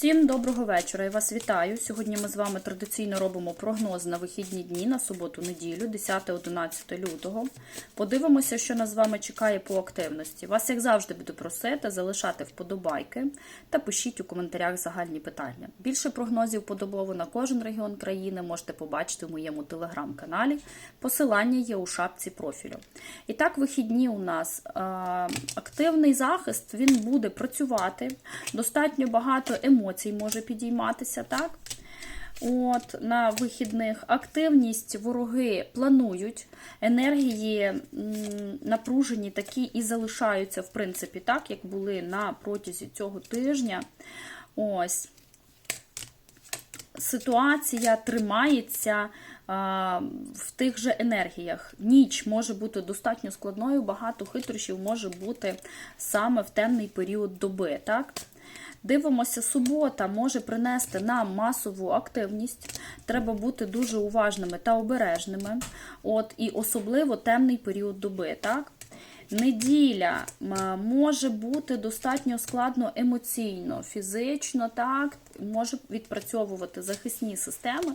Всім доброго вечора. Я вас вітаю. Сьогодні ми з вами традиційно робимо прогноз на вихідні дні на суботу-неділю, 10-11 лютого. Подивимося, що нас з вами чекає по активності. Вас, як завжди, буду просити залишати вподобайки та пишіть у коментарях загальні питання. Більше прогнозів подобово на кожен регіон країни можете побачити в моєму телеграм-каналі. Посилання є у шапці профілю. І так, вихідні у нас е, активний захист, він буде працювати. Достатньо багато емоцій може підійматися, так? От, на вихідних активність вороги планують, енергії напружені такі і залишаються, в принципі, так, як були на протязі цього тижня. Ось ситуація тримається а, в тих же енергіях. Ніч може бути достатньо складною, багато хитрощів може бути саме в темний період доби. так? Дивимося, субота може принести нам масову активність. Треба бути дуже уважними та обережними. От, І особливо темний період доби. так? Неділя може бути достатньо складно емоційно, фізично, так, може відпрацьовувати захисні системи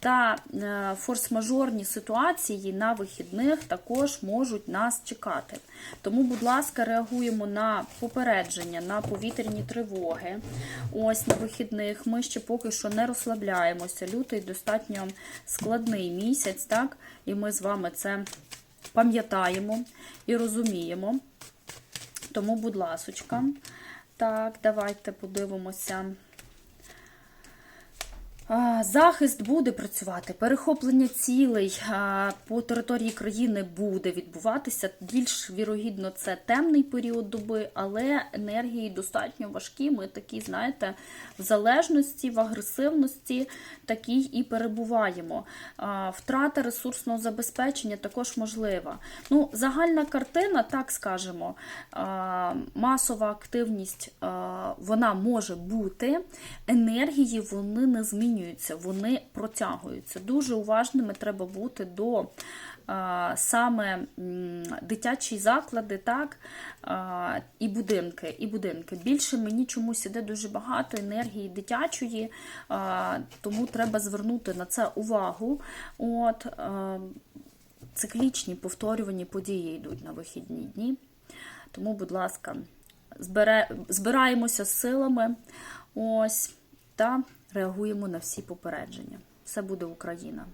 та е, форс-мажорні ситуації на вихідних також можуть нас чекати. Тому, будь ласка, реагуємо на попередження, на повітряні тривоги. Ось на вихідних. Ми ще поки що не розслабляємося. Лютий достатньо складний місяць, так, і ми з вами це пам'ятаємо і розуміємо. Тому, будь ласочка. Так, давайте подивимося. Захист буде працювати, перехоплення цілей по території країни буде відбуватися. Більш вірогідно, це темний період доби, але енергії достатньо важкі. Ми такі, знаєте, в залежності, в агресивності такій і перебуваємо. Втрата ресурсного забезпечення також можлива. Ну, Загальна картина, так скажемо, масова активність вона може бути, енергії вони не змінюються, вони протягуються. Дуже уважними треба бути до а, саме дитячі заклади, так, а, і будинки. і будинки. Більше мені чомусь іде дуже багато енергії дитячої, а, тому треба звернути на це увагу. От, циклічні повторювані події йдуть на вихідні дні. Тому, будь ласка, збираємося з силами ось, та реагуємо на всі попередження. Все буде Україна!